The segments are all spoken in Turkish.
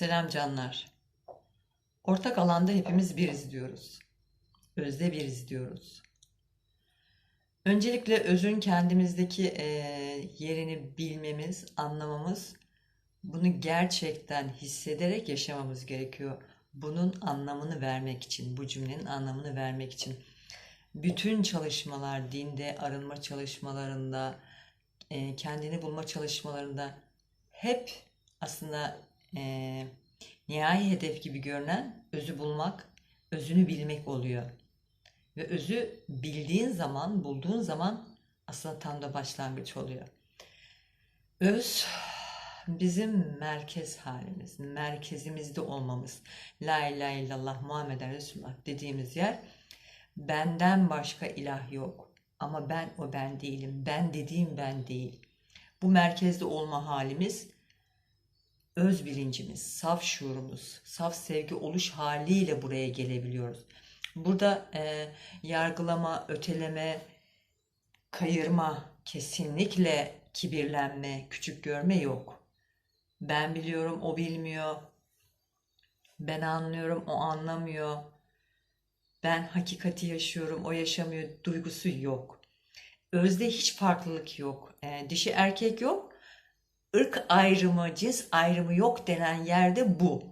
Selam canlar. Ortak alanda hepimiz biriz diyoruz. Özde biriz diyoruz. Öncelikle özün kendimizdeki eee, yerini bilmemiz, anlamamız, bunu gerçekten hissederek yaşamamız gerekiyor. Bunun anlamını vermek için, bu cümlenin anlamını vermek için. Bütün çalışmalar, dinde arınma çalışmalarında, eee, kendini bulma çalışmalarında hep aslında eee nihai hedef gibi görünen özü bulmak, özünü bilmek oluyor. Ve özü bildiğin zaman, bulduğun zaman aslında tam da başlangıç oluyor. Öz bizim merkez halimiz, merkezimizde olmamız. La ilahe illallah Muhammeden Resulullah dediğimiz yer benden başka ilah yok. Ama ben o ben değilim. Ben dediğim ben değil. Bu merkezde olma halimiz öz bilincimiz, saf şuurumuz, saf sevgi oluş haliyle buraya gelebiliyoruz. Burada e, yargılama, öteleme, kayırma, kesinlikle kibirlenme, küçük görme yok. Ben biliyorum, o bilmiyor. Ben anlıyorum, o anlamıyor. Ben hakikati yaşıyorum, o yaşamıyor duygusu yok. Özde hiç farklılık yok. E, dişi erkek yok. Irk ayrımı, cins ayrımı yok denen yerde bu.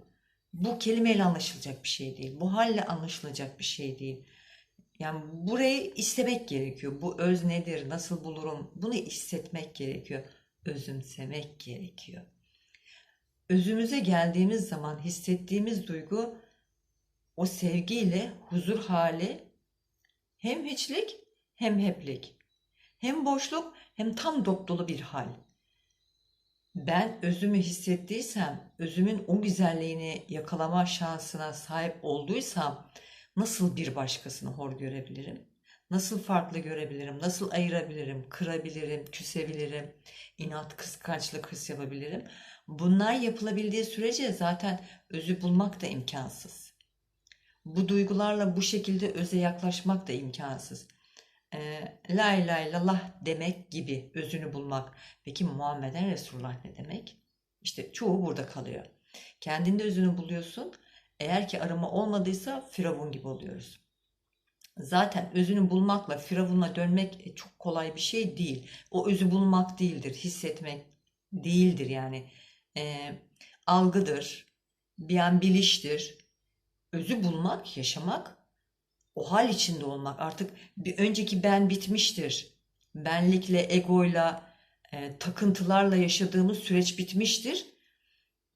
Bu kelimeyle anlaşılacak bir şey değil. Bu halle anlaşılacak bir şey değil. Yani burayı istemek gerekiyor. Bu öz nedir? Nasıl bulurum? Bunu hissetmek gerekiyor. Özümsemek gerekiyor. Özümüze geldiğimiz zaman hissettiğimiz duygu o sevgiyle huzur hali hem hiçlik hem heplik. Hem boşluk hem tam dop dolu bir hal. Ben özümü hissettiysem, özümün o güzelliğini yakalama şansına sahip olduysam nasıl bir başkasını hor görebilirim? Nasıl farklı görebilirim? Nasıl ayırabilirim? Kırabilirim, küsebilirim, inat, kıskançlık hırs yapabilirim. Bunlar yapılabildiği sürece zaten özü bulmak da imkansız. Bu duygularla bu şekilde öze yaklaşmak da imkansız. Ee, la ilahe demek gibi özünü bulmak. Peki Muhammeden Resulullah ne demek? İşte çoğu burada kalıyor. Kendinde özünü buluyorsun. Eğer ki arama olmadıysa Firavun gibi oluyoruz. Zaten özünü bulmakla Firavun'a dönmek e, çok kolay bir şey değil. O özü bulmak değildir, hissetmek değildir yani. Ee, algıdır, bir an biliştir. Özü bulmak, yaşamak o hal içinde olmak artık bir önceki ben bitmiştir. Benlikle, egoyla, e, takıntılarla yaşadığımız süreç bitmiştir.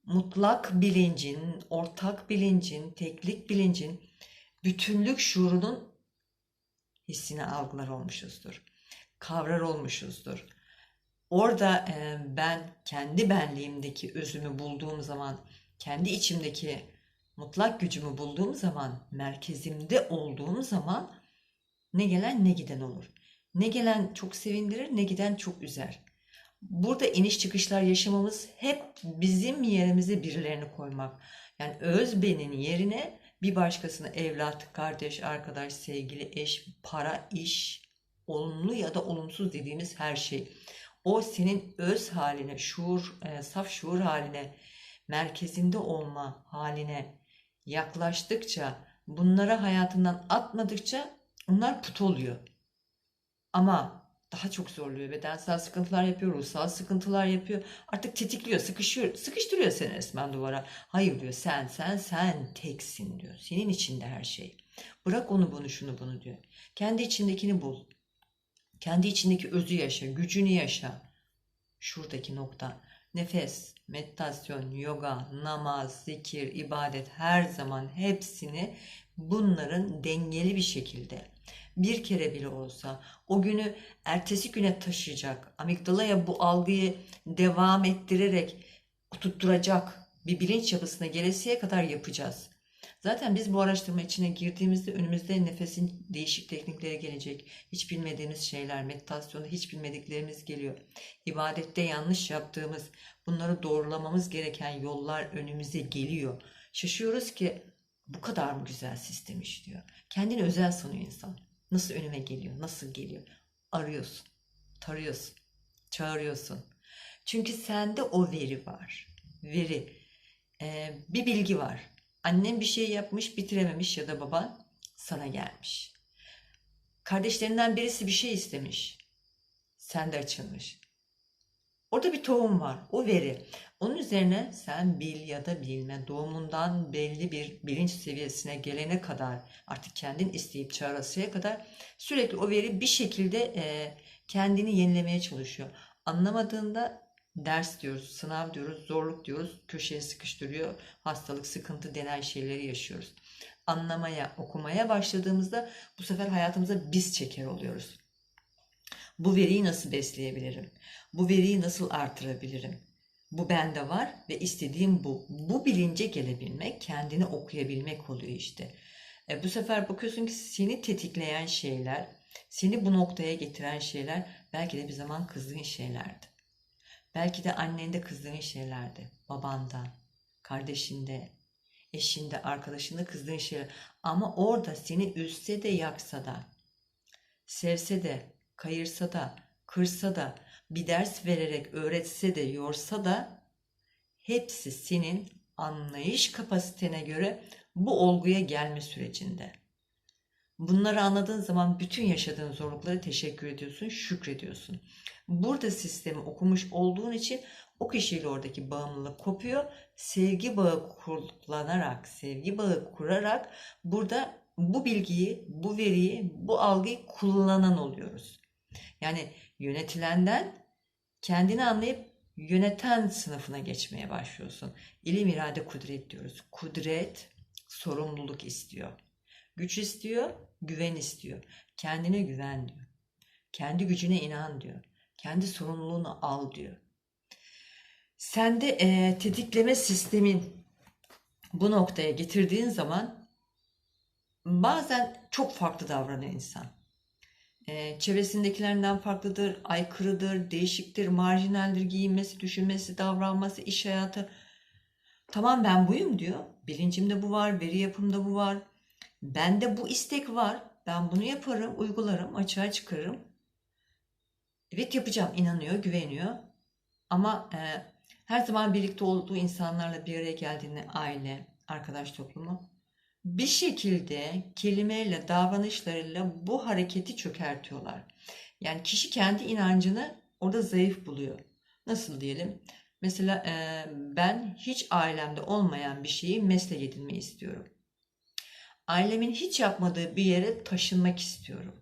Mutlak bilincin, ortak bilincin, teklik bilincin, bütünlük şuurunun hissini algılar olmuşuzdur. Kavrar olmuşuzdur. Orada e, ben kendi benliğimdeki özümü bulduğum zaman, kendi içimdeki mutlak gücümü bulduğum zaman, merkezimde olduğum zaman ne gelen ne giden olur. Ne gelen çok sevindirir, ne giden çok üzer. Burada iniş çıkışlar yaşamamız hep bizim yerimize birilerini koymak. Yani öz benin yerine bir başkasını evlat, kardeş, arkadaş, sevgili, eş, para, iş, olumlu ya da olumsuz dediğimiz her şey. O senin öz haline, şuur, e, saf şuur haline, merkezinde olma haline yaklaştıkça, bunlara hayatından atmadıkça onlar put oluyor. Ama daha çok zorluyor. Bedensel sıkıntılar yapıyor, ruhsal sıkıntılar yapıyor. Artık tetikliyor, sıkışıyor, sıkıştırıyor seni resmen duvara. Hayır diyor, sen, sen, sen teksin diyor. Senin içinde her şey. Bırak onu bunu, şunu bunu diyor. Kendi içindekini bul. Kendi içindeki özü yaşa, gücünü yaşa. Şuradaki nokta. Nefes, meditasyon, yoga, namaz, zikir, ibadet her zaman hepsini bunların dengeli bir şekilde bir kere bile olsa o günü ertesi güne taşıyacak, amigdalaya bu algıyı devam ettirerek tutturacak bir bilinç yapısına gelesiye kadar yapacağız. Zaten biz bu araştırma içine girdiğimizde önümüzde nefesin değişik teknikleri gelecek. Hiç bilmediğimiz şeyler, meditasyonda hiç bilmediklerimiz geliyor. İbadette yanlış yaptığımız, bunları doğrulamamız gereken yollar önümüze geliyor. Şaşıyoruz ki bu kadar mı güzel sistem işliyor? Kendini özel sanıyor insan. Nasıl önüme geliyor? Nasıl geliyor? Arıyorsun, tarıyorsun, çağırıyorsun. Çünkü sende o veri var. Veri. Ee, bir bilgi var. Annen bir şey yapmış, bitirememiş ya da baban sana gelmiş. Kardeşlerinden birisi bir şey istemiş. Sen de açılmış. Orada bir tohum var. O veri. Onun üzerine sen bil ya da bilme. Doğumundan belli bir bilinç seviyesine gelene kadar artık kendin isteyip çağrısıya kadar sürekli o veri bir şekilde kendini yenilemeye çalışıyor. Anlamadığında ders diyoruz, sınav diyoruz, zorluk diyoruz, köşeye sıkıştırıyor, hastalık, sıkıntı denen şeyleri yaşıyoruz. Anlamaya, okumaya başladığımızda bu sefer hayatımıza biz çeker oluyoruz. Bu veriyi nasıl besleyebilirim? Bu veriyi nasıl artırabilirim? Bu bende var ve istediğim bu. Bu bilince gelebilmek, kendini okuyabilmek oluyor işte. E, bu sefer bakıyorsun ki seni tetikleyen şeyler, seni bu noktaya getiren şeyler belki de bir zaman kızdığın şeylerdi. Belki de annende kızdığın şeylerdi. Babanda, kardeşinde, eşinde, arkadaşında kızdığın şeyler. Ama orada seni üzse de yaksa da, sevse de, kayırsa da, kırsa da, bir ders vererek öğretse de, yorsa da hepsi senin anlayış kapasitene göre bu olguya gelme sürecinde. Bunları anladığın zaman bütün yaşadığın zorluklara teşekkür ediyorsun, şükrediyorsun. Burada sistemi okumuş olduğun için o kişiyle oradaki bağımlılık kopuyor. Sevgi bağı kullanarak, sevgi bağı kurarak burada bu bilgiyi, bu veriyi, bu algıyı kullanan oluyoruz. Yani yönetilenden kendini anlayıp yöneten sınıfına geçmeye başlıyorsun. İlim, irade, kudret diyoruz. Kudret sorumluluk istiyor. Güç istiyor, güven istiyor. Kendine güven diyor. Kendi gücüne inan diyor. Kendi sorumluluğunu al diyor. Sende e, tetikleme sistemin bu noktaya getirdiğin zaman bazen çok farklı davranıyor insan. E, çevresindekilerinden farklıdır, aykırıdır, değişiktir, marjinaldir, giyinmesi, düşünmesi, davranması, iş hayatı. Tamam ben buyum diyor. Bilincimde bu var, veri yapımda bu var. Bende bu istek var. Ben bunu yaparım, uygularım, açığa çıkarırım. Evet yapacağım, inanıyor, güveniyor. Ama e, her zaman birlikte olduğu insanlarla bir araya geldiğinde aile, arkadaş toplumu bir şekilde kelimeyle, davranışlarıyla bu hareketi çökertiyorlar. Yani kişi kendi inancını orada zayıf buluyor. Nasıl diyelim? Mesela e, ben hiç ailemde olmayan bir şeyi meslek edinmeyi istiyorum. Ailemin hiç yapmadığı bir yere taşınmak istiyorum.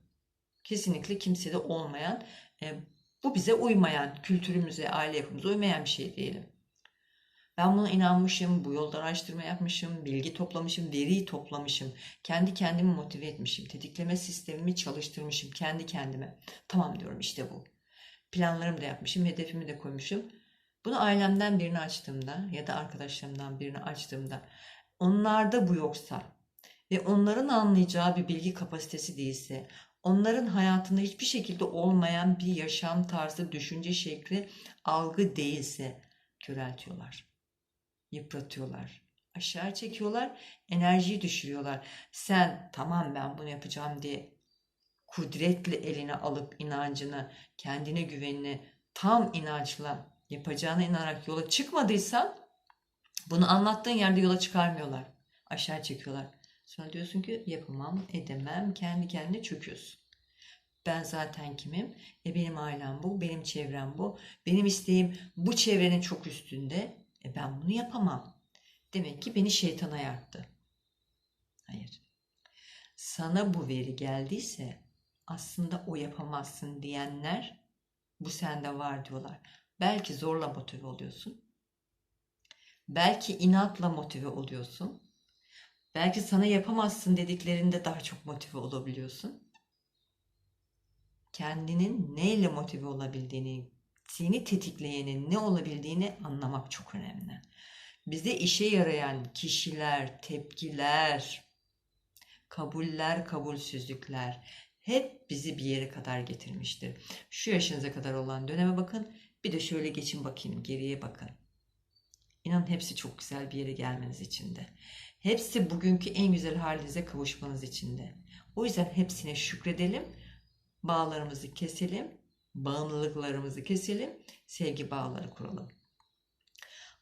Kesinlikle kimsede olmayan, e, bu bize uymayan, kültürümüze, aile yapımıza uymayan bir şey diyelim. Ben buna inanmışım, bu yolda araştırma yapmışım, bilgi toplamışım, veriyi toplamışım. Kendi kendimi motive etmişim, tetikleme sistemimi çalıştırmışım kendi kendime. Tamam diyorum işte bu. Planlarımı da yapmışım, hedefimi de koymuşum. Bunu ailemden birini açtığımda ya da arkadaşlarımdan birini açtığımda onlarda bu yoksa ve onların anlayacağı bir bilgi kapasitesi değilse, onların hayatında hiçbir şekilde olmayan bir yaşam tarzı, düşünce şekli, algı değilse köreltiyorlar. Yıpratıyorlar. Aşağı çekiyorlar, enerjiyi düşürüyorlar. Sen tamam ben bunu yapacağım diye kudretle eline alıp inancını, kendine güvenini tam inançla yapacağına inanarak yola çıkmadıysan bunu anlattığın yerde yola çıkarmıyorlar. Aşağı çekiyorlar. Sonra diyorsun ki yapamam, edemem, kendi kendine çöküyorsun. Ben zaten kimim? E benim ailem bu, benim çevrem bu. Benim isteğim bu çevrenin çok üstünde. E ben bunu yapamam. Demek ki beni şeytan ayarttı. Hayır. Sana bu veri geldiyse aslında o yapamazsın diyenler bu sende var diyorlar. Belki zorla motive oluyorsun. Belki inatla motive oluyorsun. Belki sana yapamazsın dediklerinde daha çok motive olabiliyorsun. Kendinin neyle motive olabildiğini, seni tetikleyenin ne olabildiğini anlamak çok önemli. Bize işe yarayan kişiler, tepkiler, kabuller, kabulsüzlükler hep bizi bir yere kadar getirmiştir. Şu yaşınıza kadar olan döneme bakın. Bir de şöyle geçin bakayım geriye bakın. İnanın hepsi çok güzel bir yere gelmeniz için de. Hepsi bugünkü en güzel halinize kavuşmanız için de. O yüzden hepsine şükredelim. Bağlarımızı keselim. Bağımlılıklarımızı keselim. Sevgi bağları kuralım.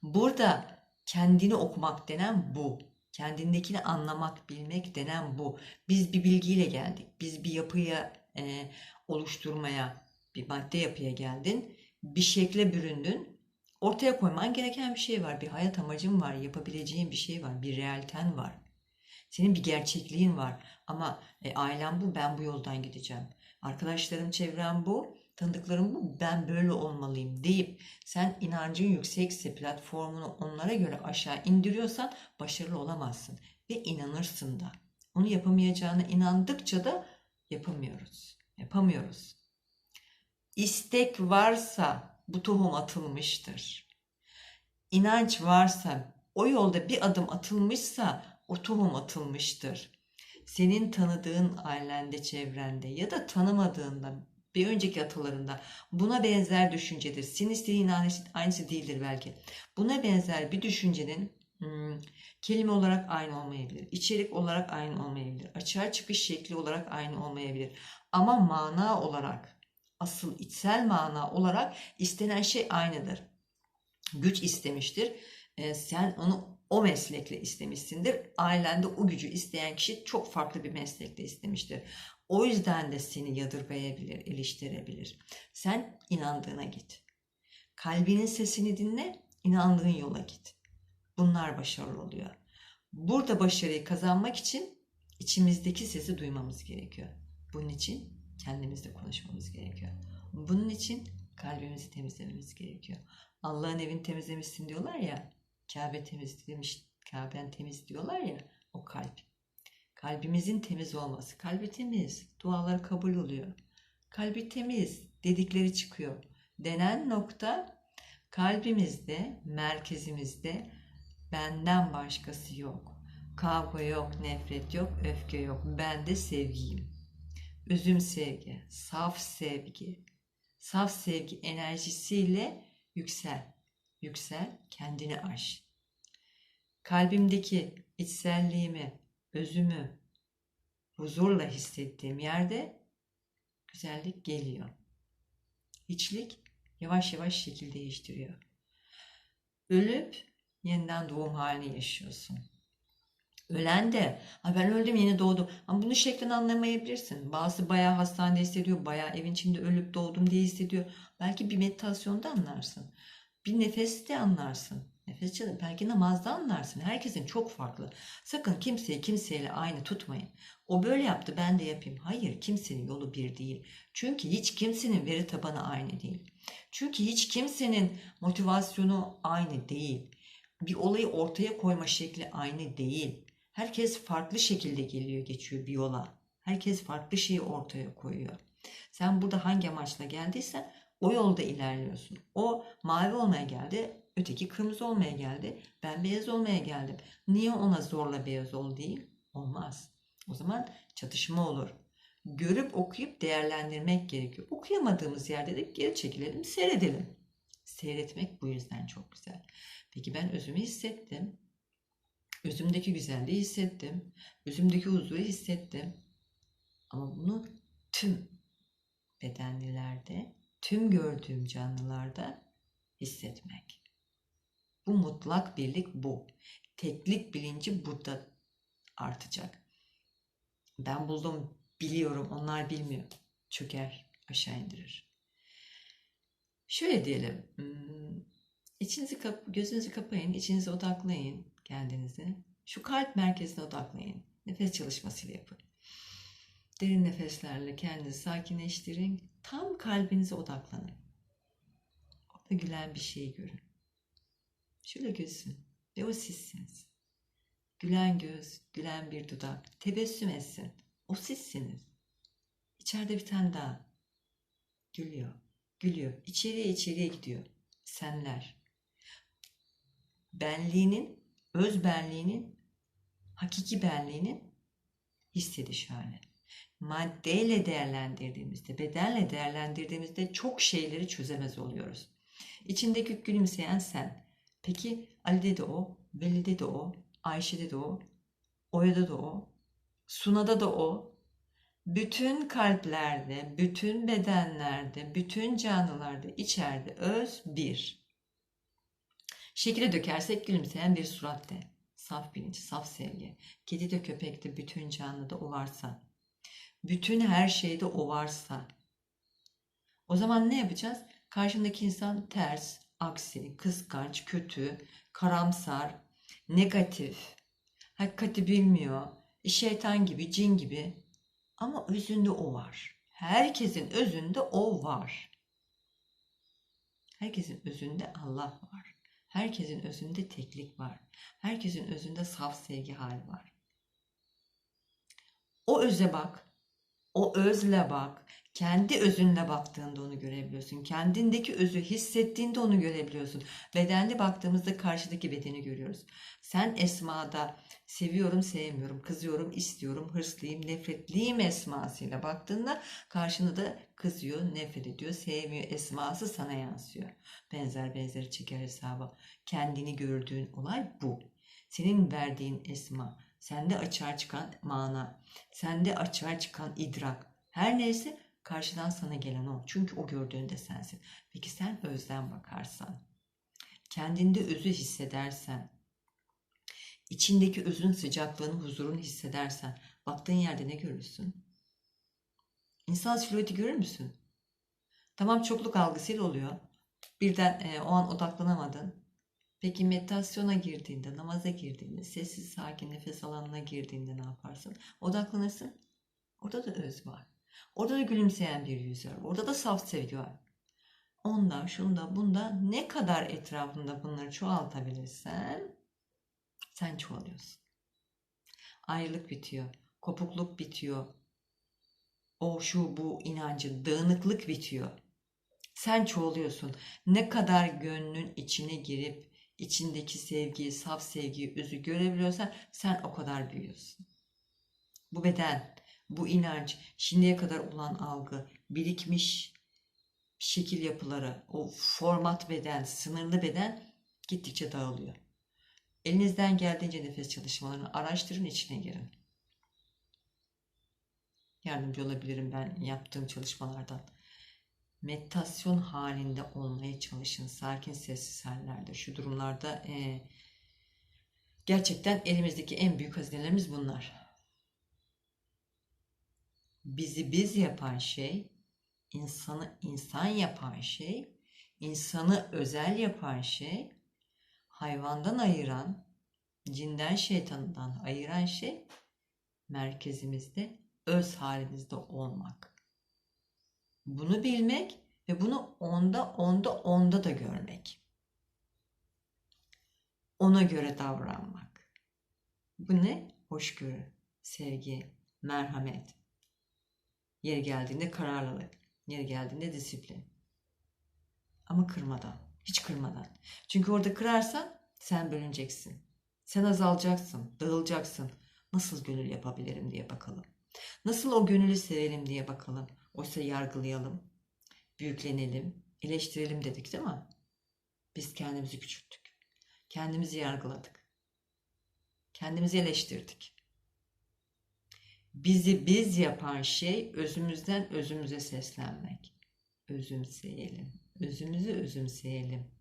Burada Kendini okumak denen bu. Kendindekini anlamak, bilmek denen bu. Biz bir bilgiyle geldik. Biz bir yapıya e, oluşturmaya, bir madde yapıya geldin. Bir şekle büründün. Ortaya koyman gereken bir şey var. Bir hayat amacın var. Yapabileceğin bir şey var. Bir realiten var. Senin bir gerçekliğin var. Ama e, ailem bu, ben bu yoldan gideceğim. Arkadaşlarım, çevrem bu, tanıdıklarım bu, ben böyle olmalıyım deyip sen inancın yüksekse platformunu onlara göre aşağı indiriyorsan başarılı olamazsın. Ve inanırsın da. Onu yapamayacağına inandıkça da yapamıyoruz. Yapamıyoruz. İstek varsa bu tohum atılmıştır. İnanç varsa, o yolda bir adım atılmışsa o tohum atılmıştır. Senin tanıdığın ailende, çevrende ya da tanımadığında bir önceki atalarında buna benzer düşüncedir. Senin istediğin aynısı, değildir belki. Buna benzer bir düşüncenin hmm, kelime olarak aynı olmayabilir. içerik olarak aynı olmayabilir. Açığa çıkış şekli olarak aynı olmayabilir. Ama mana olarak, asıl içsel mana olarak istenen şey aynıdır. Güç istemiştir. Ee, sen onu o meslekle istemişsindir. Ailende o gücü isteyen kişi çok farklı bir meslekle istemiştir. O yüzden de seni yadırgayabilir, eleştirebilir. Sen inandığına git. Kalbinin sesini dinle, inandığın yola git. Bunlar başarılı oluyor. Burada başarıyı kazanmak için içimizdeki sesi duymamız gerekiyor. Bunun için kendimizle konuşmamız gerekiyor. Bunun için kalbimizi temizlememiz gerekiyor. Allah'ın evini temizlemişsin diyorlar ya. Kabe temizlemiş, Kabe'n temiz diyorlar ya. O kalp. Kalbimizin temiz olması. Kalbi temiz. Dualar kabul oluyor. Kalbi temiz. Dedikleri çıkıyor. Denen nokta kalbimizde, merkezimizde benden başkası yok. Kavga yok, nefret yok, öfke yok. Ben de sevgiyim. Üzüm sevgi, saf sevgi. Saf sevgi enerjisiyle yüksel. Yüksel, kendini aş. Kalbimdeki içselliğimi, özümü huzurla hissettiğim yerde güzellik geliyor. Hiçlik yavaş yavaş şekil değiştiriyor. Ölüp yeniden doğum halini yaşıyorsun. Ölen de ha ben öldüm yeni doğdum. Ama bunu şeklen anlamayabilirsin. Bazı bayağı hastanede hissediyor. Bayağı evin içinde ölüp doğdum diye hissediyor. Belki bir meditasyonda anlarsın. Bir nefeste anlarsın. Nefes çalın. Belki namazda anlarsın. Herkesin çok farklı. Sakın kimseyi kimseyle aynı tutmayın. O böyle yaptı ben de yapayım. Hayır kimsenin yolu bir değil. Çünkü hiç kimsenin veri tabanı aynı değil. Çünkü hiç kimsenin motivasyonu aynı değil. Bir olayı ortaya koyma şekli aynı değil. Herkes farklı şekilde geliyor geçiyor bir yola. Herkes farklı şeyi ortaya koyuyor. Sen burada hangi amaçla geldiysen o yolda ilerliyorsun. O mavi olmaya geldi, öteki kırmızı olmaya geldi. Ben beyaz olmaya geldim. Niye ona zorla beyaz ol değil? Olmaz. O zaman çatışma olur. Görüp okuyup değerlendirmek gerekiyor. Okuyamadığımız yerde de geri çekilelim, seyredelim. Seyretmek bu yüzden çok güzel. Peki ben özümü hissettim. Özümdeki güzelliği hissettim. Özümdeki huzuru hissettim. Ama bunu tüm bedenlilerde, tüm gördüğüm canlılarda hissetmek. Bu mutlak birlik bu. Teklik bilinci burada artacak. Ben buldum, biliyorum, onlar bilmiyor. Çöker, aşağı indirir. Şöyle diyelim, hmm, içinizi kap gözünüzü kapayın, içinize odaklayın kendinizi. Şu kalp merkezine odaklayın. Nefes çalışmasıyla yapın. Derin nefeslerle kendinizi sakinleştirin. Tam kalbinize odaklanın. Orada gülen bir şey görün. Şöyle gülsün. Ve o sizsiniz. Gülen göz, gülen bir dudak, tebessüm etsin. O sizsiniz. İçeride bir tane daha. Gülüyor, gülüyor. İçeriye içeriye gidiyor. Senler. Benliğinin, öz benliğinin, hakiki benliğinin hissediş hali. Maddeyle değerlendirdiğimizde, bedenle değerlendirdiğimizde çok şeyleri çözemez oluyoruz. İçindeki gülümseyen sen. Peki Ali'de de o, Veli'de de o, Ayşe'de de o, Oya'da da o, Suna'da da o. Bütün kalplerde, bütün bedenlerde, bütün canlılarda içeride öz bir. Şekile dökersek gülümseyen bir surat de. Saf bilinç, saf sevgi. Kedi de köpek de bütün canlıda o varsa. Bütün her şeyde o varsa. O zaman ne yapacağız? Karşındaki insan ters, aksi, kıskanç, kötü, karamsar, negatif, hakikati bilmiyor, şeytan gibi, cin gibi. Ama özünde o var. Herkesin özünde o var. Herkesin özünde Allah var. Herkesin özünde teklik var. Herkesin özünde saf sevgi hali var. O öze bak. O özle bak. Kendi özünle baktığında onu görebiliyorsun. Kendindeki özü hissettiğinde onu görebiliyorsun. Bedenli baktığımızda karşıdaki bedeni görüyoruz. Sen esmada seviyorum, sevmiyorum, kızıyorum, istiyorum, hırslıyım, nefretliyim esmasıyla baktığında karşında da kızıyor, nefret ediyor, sevmiyor esması sana yansıyor. Benzer benzeri çeker hesaba. Kendini gördüğün olay bu. Senin verdiğin esma, sende açığa çıkan mana, sende açığa çıkan idrak. Her neyse karşıdan sana gelen o. Çünkü o gördüğünde sensin. Peki sen özden bakarsan, kendinde özü hissedersen, içindeki özün sıcaklığını, huzurunu hissedersen, baktığın yerde ne görürsün? İnsan silüeti görür müsün? Tamam çokluk algısıyla oluyor. Birden e, o an odaklanamadın. Peki meditasyona girdiğinde, namaza girdiğinde, sessiz sakin nefes alanına girdiğinde ne yaparsın? Odaklanırsın. Orada da öz var. Orada da gülümseyen bir yüz var. Orada da saf sevgi var. Onda, şunda, bunda ne kadar etrafında bunları çoğaltabilirsen sen çoğalıyorsun. Ayrılık bitiyor. Kopukluk bitiyor. O şu bu inancı, dağınıklık bitiyor. Sen çoğalıyorsun. Ne kadar gönlün içine girip içindeki sevgiyi, saf sevgiyi, özü görebiliyorsan sen o kadar büyüyorsun. Bu beden, bu inanç, şimdiye kadar olan algı, birikmiş şekil yapıları, o format beden, sınırlı beden gittikçe dağılıyor. Elinizden geldiğince nefes çalışmalarını araştırın, içine girin. Yardımcı olabilirim ben yaptığım çalışmalardan. Meditasyon halinde olmaya çalışın. Sakin sessiz hallerde. Şu durumlarda e, gerçekten elimizdeki en büyük hazinelerimiz bunlar. Bizi biz yapan şey, insanı insan yapan şey, insanı özel yapan şey, hayvandan ayıran, cinden şeytanından ayıran şey merkezimizde, öz halimizde olmak. Bunu bilmek ve bunu onda, onda, onda da görmek. Ona göre davranmak. Bu ne? Hoşgörü, sevgi, merhamet. Yeri geldiğinde kararlılık, yeri geldiğinde disiplin. Ama kırmadan, hiç kırmadan. Çünkü orada kırarsan sen bölüneceksin. Sen azalacaksın, dağılacaksın. Nasıl gönül yapabilirim diye bakalım. Nasıl o gönülü sevelim diye bakalım. Oysa yargılayalım, büyüklenelim, eleştirelim dedik değil mi? Biz kendimizi küçülttük. Kendimizi yargıladık. Kendimizi eleştirdik. Bizi biz yapan şey özümüzden özümüze seslenmek. Özümseyelim. Özümüzü özümseyelim.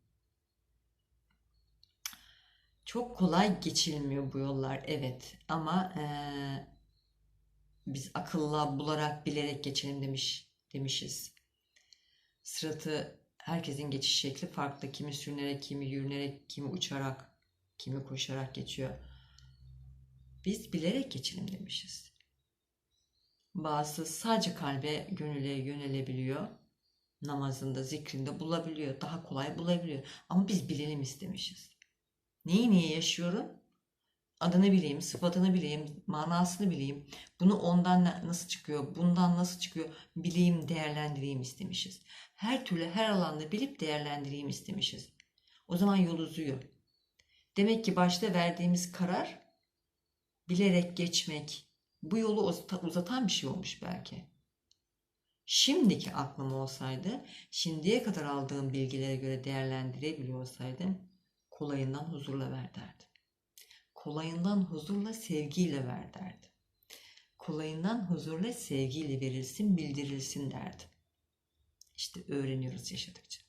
Çok kolay geçilmiyor bu yollar evet ama ee, biz akılla bularak bilerek geçelim demiş demişiz. Sıratı herkesin geçiş şekli farklı. Kimi sürünerek, kimi yürünerek, kimi uçarak, kimi koşarak geçiyor. Biz bilerek geçelim demişiz. Bazısı sadece kalbe, gönüle yönelebiliyor. Namazında, zikrinde bulabiliyor. Daha kolay bulabiliyor. Ama biz bilelim istemişiz. Neyi niye yaşıyorum? Adını bileyim, sıfatını bileyim, manasını bileyim. Bunu ondan nasıl çıkıyor, bundan nasıl çıkıyor bileyim, değerlendireyim istemişiz. Her türlü her alanda bilip değerlendireyim istemişiz. O zaman yol uzuyor. Demek ki başta verdiğimiz karar bilerek geçmek, bu yolu uzatan bir şey olmuş belki. Şimdiki aklım olsaydı, şimdiye kadar aldığım bilgilere göre değerlendirebiliyor olsaydım, kolayından huzurla ver derdim. Kolayından huzurla sevgiyle ver derdim. Kolayından huzurla sevgiyle verilsin, bildirilsin derdim. İşte öğreniyoruz yaşadıkça.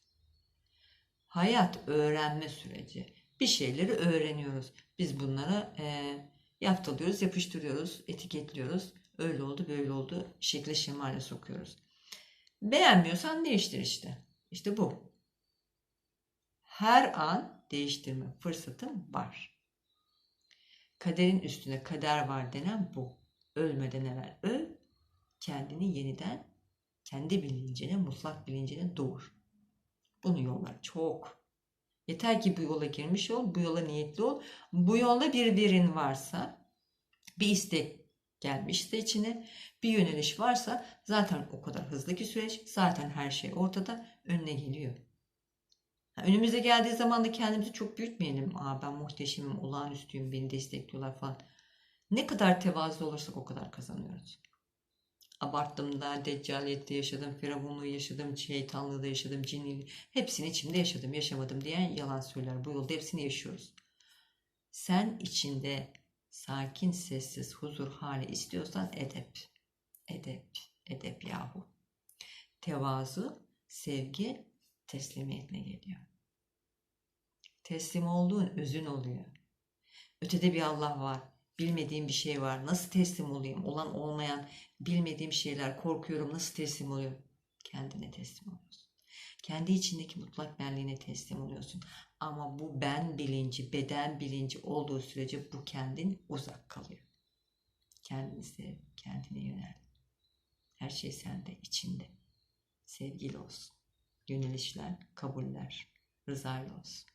Hayat öğrenme süreci. Bir şeyleri öğreniyoruz. Biz bunlara e, yaftalıyoruz, yapıştırıyoruz, etiketliyoruz. Öyle oldu, böyle oldu. Şekle şemale sokuyoruz. Beğenmiyorsan değiştir işte. İşte bu. Her an değiştirme fırsatın var. Kaderin üstüne kader var denen bu. Ölmeden evvel öl, kendini yeniden kendi bilincine, mutlak bilincine doğur. Bunun yolları çok. Yeter ki bu yola girmiş ol, bu yola niyetli ol. Bu yolda bir birin varsa, bir istek gelmişse içine, bir yöneliş varsa zaten o kadar hızlı ki süreç, zaten her şey ortada, önüne geliyor. Önümüze geldiği zaman da kendimizi çok büyütmeyelim. Aa ben muhteşemim, olağanüstüyüm, beni destekliyorlar falan. Ne kadar tevazu olursak o kadar kazanıyoruz. Abarttım da, deccaliyette yaşadım, firavunluğu yaşadım, şeytanlığı da yaşadım, cinliği. Hepsini içimde yaşadım, yaşamadım diyen yalan söyler. Bu yolda hepsini yaşıyoruz. Sen içinde sakin, sessiz, huzur hali istiyorsan edep. Edep, edep yahu. Tevazu, sevgi, teslimiyetle geliyor. Teslim olduğun özün oluyor. Ötede bir Allah var. Bilmediğim bir şey var. Nasıl teslim olayım? Olan olmayan bilmediğim şeyler. Korkuyorum. Nasıl teslim oluyorum? Kendine teslim oluyorsun. Kendi içindeki mutlak benliğine teslim oluyorsun. Ama bu ben bilinci, beden bilinci olduğu sürece bu kendin uzak kalıyor. Kendini kendine yönel. Her şey sende, içinde. Sevgili olsun. Yönelişler, kabuller, rızayla olsun.